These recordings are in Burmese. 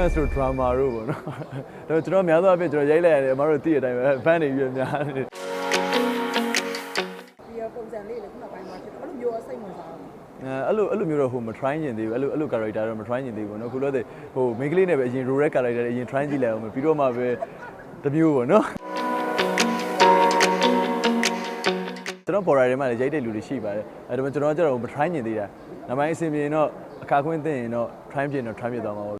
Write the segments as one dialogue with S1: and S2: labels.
S1: romance တို့ drama တို့ပေါ့နော်ဒါပေမဲ့ကျွန်တော်များသောအားဖြင့်ကျွန်တော်ရိုက်လိုက်ရတယ်အမတို့သိတဲ့အတိုင်းပဲ fan တွေရွေးများတယ်
S2: ဒီပုံစံလေးလေခုနောက်ပိုင်းမှာဖြစ်တော့အဲ့လိုမျိုးအစိတ်ဝင်စားဘူး
S1: အဲအဲ့လိုအဲ့လိုမျိုးတော့ဟိုမ try ကျင်သေးဘူးအဲ့လိုအဲ့လို character တော့မ try ကျင်သေးဘူးပေါ့နော်ခုလို့တဲ့ဟို main ကလေးနဲ့ပဲအရင် role character တွေအရင် try ကြည့်လိုက်အောင်မယ်ပြီးတော့မှပဲတစ်မျိုးပေါ့နော်ကျွန်တော်ပေါ်ရာတွေမှာလည်းရိုက်တဲ့လူတွေရှိပါတယ်အဲဒါပေမဲ့ကျွန်တော်ကကျတော့မ try ကျင်သေးတာနောက်ပိုင်းအစီအပြင်တော့အခါခွင့်သိရင်တော့ try ပြင်တော့ try ပြသွားမှာပေါ့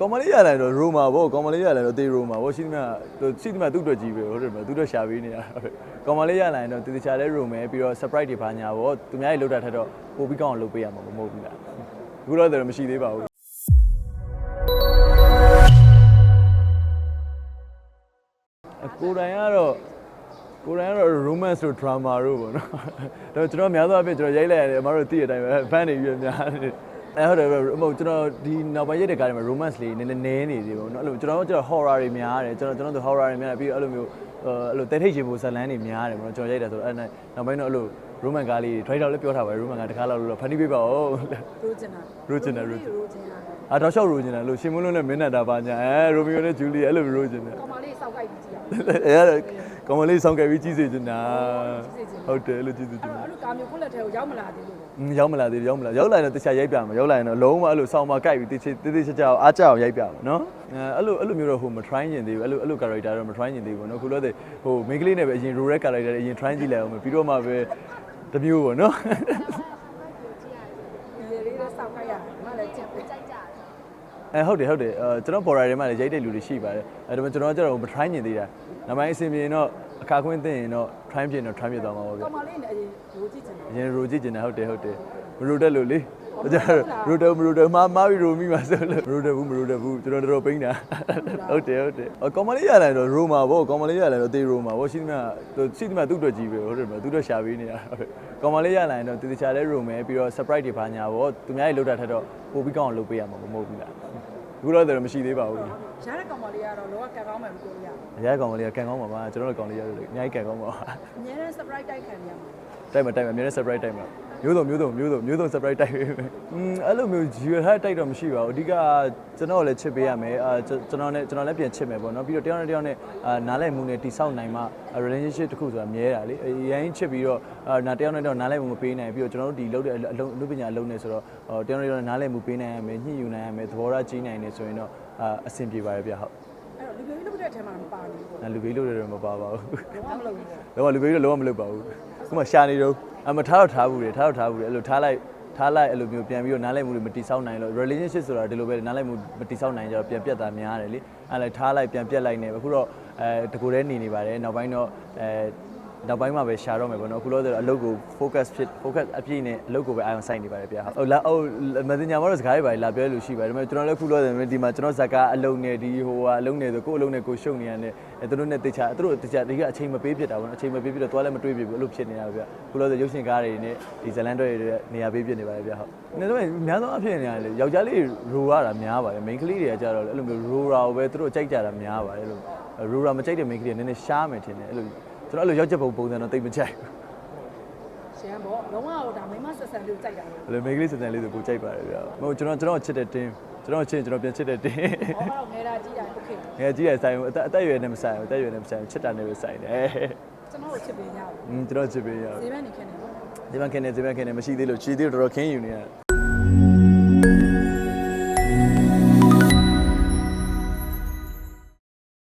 S1: ကောင်မလေးရလာတော့ရိုမာပေါ့ကောင်မလေးရလာတော့တေးရိုမာပေါ့ရှိသမျှသူရှိသမျှသူ့အတွက်ကြီးပဲဟုတ်တယ်မလားသူ့အတွက်ရှာပေးနေတာကောင်မလေးရလာရင်တော့တေးချာလဲရိုမယ်ပြီးတော့ surprise တွေပါညာပေါ့သူများကြီးလောက်တာထက်တော့ပိုပြီးကောင်းအောင်လုပ်ပေးရမှာမဟုတ်ဘူးလားအခုတော့တော့မရှိသေးပါဘူးအကိုယ်တိုင်ကတော့ ကိုယ်တိုင်ကတော့ romance တို့ drama တို့ပေါ့နော်ဒါပေမဲ့ကျွန်တော်များသောအားဖြင့်ကျွန်တော်ရိုက်လိုက်ရတယ်အမတို့သိတဲ့အတိုင်းပဲ fan တွေရွေးများတယ်အဲဟုတ်တယ်ဟုတ်မဟုတ်ကျွန်တော်ဒီနောက်ပိုင်းရိုက်တဲ့ကားတွေမှာ romance လေးနည်းနည်းနည်းနေသေးပေါ့နော်အဲ့လိုကျွန်တော်တို့ကျွန်တော် horror တွေများတယ်ကျွန်တော်ကျွန်တော်တို့ horror တွေများတယ်ပြီးတော့အဲ့လိုမျိုးအဲ့လိုတဲထိတ်ချင်ဖို့ဇာတ်လမ်းတွေများတယ်ပေါ့နော်ကျွန်တော်ရိုက်တာဆိုတော့အဲ့နောက်ပိုင်းတော့အဲ့လို romance ကားလေး driver လည်းပြောထားပါတယ် romance ကားတစ်ခါလောက်လို့ဖန်တီးပေးပါဦး
S2: ရိုချင်တာ
S1: ရိုချင်တာရို
S2: ရိုချင်တာ
S1: အာတော့ရှောက်ရိုချင်တယ်လို့ရှင်မလို့နဲ့မင်းနဲ့တာပါညာအဲရိုမီယိုနဲ့ဂျူလီအဲ့လိုရိုချင်တယ်
S2: ကောင်မလေးစောက်ကြိုက်ပြီးကြည့်ရအောင်
S1: အဲ့ဒါ ကောင်မလေးဆောင်ခဲ့ပြီးကြီးစေချင်တာဟုတ်တယ်အဲ့လိုကြီးစေချင်
S2: အဲ့
S1: တာ
S2: လိုကာမျိုးကိုယ့်လက်ထဲကိုရောက်မလာသေးလို့ပေါ့
S1: อืมရောက်မလာသေးဘူးရောက်မလာရောက်လာရင်တော့တခြားရိုက်ပြမှာရောက်လာရင်တော့လုံးဝအဲ့လိုဆောင်းမကိုက်ပြီးတိတိတိတိကျကျအားကြအောင်ရိုက်ပြမှာနော်အဲအဲ့လိုအဲ့လိုမျိုးတော့ဟိုမ try ကျင်သေးဘူးအဲ့လိုအဲ့လို character တော့မ try ကျင်သေးဘူးနော်ခုလို့တဲ့ဟို main ကလေးနဲ့ပဲအရင် role character တွေအရင် try ကြည့်လိုက်အောင်မယ်ပြီးတော့မှပဲတစ်မျိုးပေါ့နော်
S2: ဒီလေးလေးစောက်ကြိုက်ရတယ်မလည်းချက်ပဲကြိုက်ကြ
S1: အဲဟုတ်တယ်ဟုတ်တယ်အဲကျွန်တော် border တွေမှာလည်းရိုက်တဲ့လူတွေရှိပါတယ်အဲဒါပေမဲ့ကျွန်တော်ကကျတော့မ try ကျင်သေးတာနောက်ပိုင်းအစီအပြင်တော့အခါခွင့်သိရင်တော့ try ပြင်တော့ try ပြသွားမှာပေါ့ဗျ
S2: ကောင်မလေးနဲ့အရင်ရိုကြည့်ချင်တယ်
S1: အရင်ရိုကြည့်ကျင်တယ်ဟုတ်တယ်ဟုတ်တယ်မရိုတက်လို့လေ ကျတော့ရိုတက်မရိုတက်မှားမှားပြီးရိုမိမှာဆိုလို့မရိုတက်ဘူးမရိုတက်ဘူးကျွန်တော်တော်တော်ပိန်းတာဟုတ်တယ်ဟုတ်တယ်အကောင်မလေးရလာတော့ရိုမာပေါ့ကောင်မလေးရလာတော့တေးရိုမာပေါ့ရှိသမျှသူရှိသမျှသူ့အတွက်ကြီးပဲဟုတ်တယ်မလားသူ့အတွက်ရှာပေးနေတာကောင်မလေးရလာရင်တော့တေးချာလဲရိုမယ်ပြီးတော့ surprise တွေပါညာပေါ့သူများကြီးလောက်တာထက်တော့ပိုပြီးကောင်းအောင်လုပ်ပေးရမှာမဟုတ်ဘူးလားအခုတော့တော့မရှိသေးပါဘူး
S2: ရတဲ့ကောင်မလေးကတော့လောကကန်ကောင်းမယ်မပြောရဘူး
S1: အရဲကောင်မလေးကကန်ကောင်းပါပါကျွန်တော်တို့ကောင်လေးရတယ်လေအများကြီးကန်ကောင်းပါပါ
S2: အများနဲ့ surprise တိုက်ခံရမှာ
S1: တိုက်မှာတိုက်မှာအများနဲ့ surprise တိုက်မှာ မျိုးစုံမျိုးစုံမျိုးစုံမျိုးစုံ surprise တိုက်ပေးမယ်อืมအဲ့လိုမျိုးဂျီရထားတိုက်တော့မရှိပါဘူးအဓိကကျွန်တော်လည်းချစ်ပေးရမယ်အာကျွန်တော်လည်းကျွန်တော်လည်းပြန်ချစ်မယ်ပေါ့နော်ပြီးတော့တယောက်နဲ့တယောက်နဲ့အာနားလည်မှုနဲ့တိဆောက်နိုင်မှ relationship တစ်ခုဆိုတာမြဲတာလေအရင်ချစ်ပြီးတော့အာနားတယောက်နဲ့တယောက်နားလည်မှုမပေးနိုင်ပြီးတော့ကျွန်တော်တို့ဒီလုပ်တဲ့အလုံးလူပညာအလုံးနဲ့ဆိုတော့တယောက်နဲ့တယောက်နားလည်မှုပေးနိုင်ရမယ်ညှိယူနိုင်ရမယ်သဘောထားကြီးနိုင်တယ်ဆိုရင်တော့အာအဆင်ပြေပါတယ်ဗျဟုတ်
S2: အဲ့တော့လူမျိုးကြီးလုပ်တဲ့အထဲမှာမပါဘူးပေါ့
S1: နာလူပေးလို့လည်းမပါပါဘူး
S2: ဘာမှမလုပ်ဘူးပေါ့
S1: လောကလူပေးလို့လုံးဝမလုပ်ပါဘူးခုမှရှာနေတော့ အမထားတော့ထားဘူးလေထားတော့ထားဘူးလေအဲ့လိုထားလိုက်ထားလိုက်အဲ့လိုမျိုးပြန်ပြီးတော့နားလည်မှုတွေမတိဆောက်နိုင်လို့ relationship ဆိုတာဒီလိုပဲနားလည်မှုမတိဆောက်နိုင်ကြတော့ပြန်ပြတ်တာများတယ်လေအဲ့လိုက်ထားလိုက်ပြန်ပြတ်လိုက်နေအခုတော့အဲတကူတည်းနေနေပါတယ်နောက်ပိုင်းတော့အဲ နောက်ပိုင်းမှာပဲရှာတော့မယ်ပေါ့နော်အခုလို့ဆိုတော့အလုပ်ကို focus ဖြစ် focus အပြည့်နဲ့အလုပ်ကိုပဲအာရုံစိုက်နေပါတယ်ဗျာဟုတ်လာဟုတ် messenger မှာတော့စကားတွေပါလာပြောလို့ရှိပါတယ်ဒါပေမဲ့ကျွန်တော်လည်းခုလို့ဆိုရင်ဒီမှာကျွန်တော်ဇာကာအလုပ်နဲ့ဒီဟိုဟာအလုပ်နဲ့ဆိုကိုယ်အလုပ်နဲ့ကိုယ်ရှုပ်နေရတယ်အဲသူတို့နဲ့တေချာသူတို့တေချာဒီကအချိန်မပေးဖြစ်တာပေါ့နော်အချိန်မပေးဖြစ်တော့သွားလည်းမတွေးပြဘူးအဲ့လိုဖြစ်နေတာဗျာခုလို့ဆိုရုပ်ရှင်ကားတွေနဲ့ဒီဇလန်တွေတွေနေရာပေးဖြစ်နေပါတယ်ဗျာဟုတ်နေတော့အများဆုံးအဖြစ်နေရတယ်လေယောက်ျားလေးရိုရတာများပါတယ် main ကလေးတွေကကြတော့အဲ့လိုမျိုးရိုရာကိုပဲသူတို့ကြိုက်ကြတာများပါတယ်အဲ့လိုရိုရာမကြိုက်တဲ့ main ကလေးကနည်းနည်းရှားမယ်ထင်တယ်အဲ့လို ကျွန်တော်အဲ့လိုရောက်ချက်ပုံပုံစံတော့တိတ်မကြိုက်ဘူး
S2: ရှမ်းပေါ့လုံးဝဟိုဒါမိမဆက်ဆံလို့ကြိုက်တာလေ
S1: ။လေမိန်းကလေးစံစံလေးဆိုကိုကြိုက်ပါတယ်ဗျာ။မဟုတ်ကျွန်တော်ကျွန်တော်ချစ်တဲ့တင်းကျွန်တော်ချစ်ရင်ကျွန်တော်ပြန်ချစ်တဲ့တင်း
S2: ဟောတော့ငယ်တာကြီးတာโอเค
S1: ။ငယ်ကြီးရဆိုင်ဘူးအသက်အသက်အရွယ်နဲ့မဆိုင်ဘူးအသက်အရွယ်နဲ့မဆိုင်ဘူးချစ်တာနဲ့ပဲဆိုင်တယ်
S2: ကျွန်တော်ကိုချစ်ပေးရဘူး
S1: ။อืมကျွန်တော်ချစ်ပေးရအောင်
S2: ဈေးဘက်နေခဲ့နေပေါ့
S1: ။ဒီမှာခင်နေဒီမှာခင်နေမရှိသေးလို့ချီသေးလို့တော်တော်ခင်းယူနေရတယ်